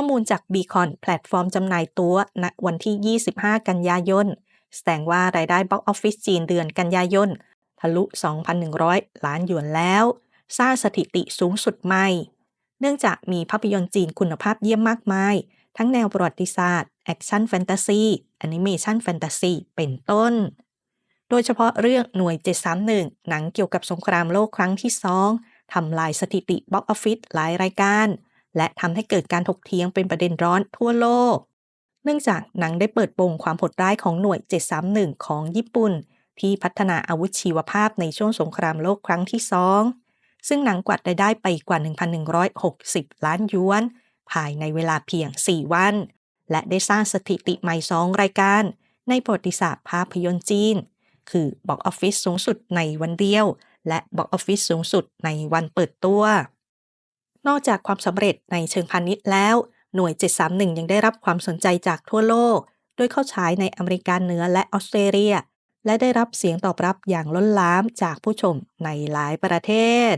อมูลจาก Beacon แพลตฟอร์มจำหน่ายตัวณวันที่ 25 กันยายน แสดงว่ารายได้บ็อกออฟฟิศจีนเดือนกันยายน ทะลุ 2,100 ล้านหยวนแล้ว สร้างสถิติสูงสุดใหม่ เนื่องจากมีภาพยนตร์จีนคุณภาพเยี่ยมมากมาย ทั้งแนวประวัติศาสตร์ แอคชั่นแฟนตาซีแอนิเมชันแฟนตาซีเป็นต้น โดยเฉพาะเรื่องหน่วย 731 หนังเกี่ยวกับสงครามโลกครั้งที่สองทำลายสถิติบ็อกออฟฟิศหลายรายการ และทำให้เกิดการถกเถียงเป็นประเด็นร้อนทั่วโลก เนื่องจากหนังได้เปิดโปงความโหดร้ายของหน่วย 731 ของญี่ปุ่น ที่พัฒนาอาวุธชีวภาพในช่วงสงครามโลกครั้งที่สองซึ่งหนังกวาดรายได้ไปกว่า 1,160 ล้านยวน ภายในเวลาเพียง 4 วัน และได้สร้างสถิติใหม่2รายการ ในประวัติศาสตร์ภาพยนตร์จีน คือบ็อกออฟฟิศสูงสุดในวันเดียว และบ็อกออฟฟิศสูงสุดในวันเปิดตัว นอกจากความสำเร็จในเชิงพาณิชย์แล้ว หน่วย 731 ยังได้รับความสนใจจากทั่วโลก โดยเข้าฉายในอเมริกาเหนือและออสเตรเลีย และได้รับเสียงตอบรับอย่างล้นหลามจากผู้ชมในหลายประเทศ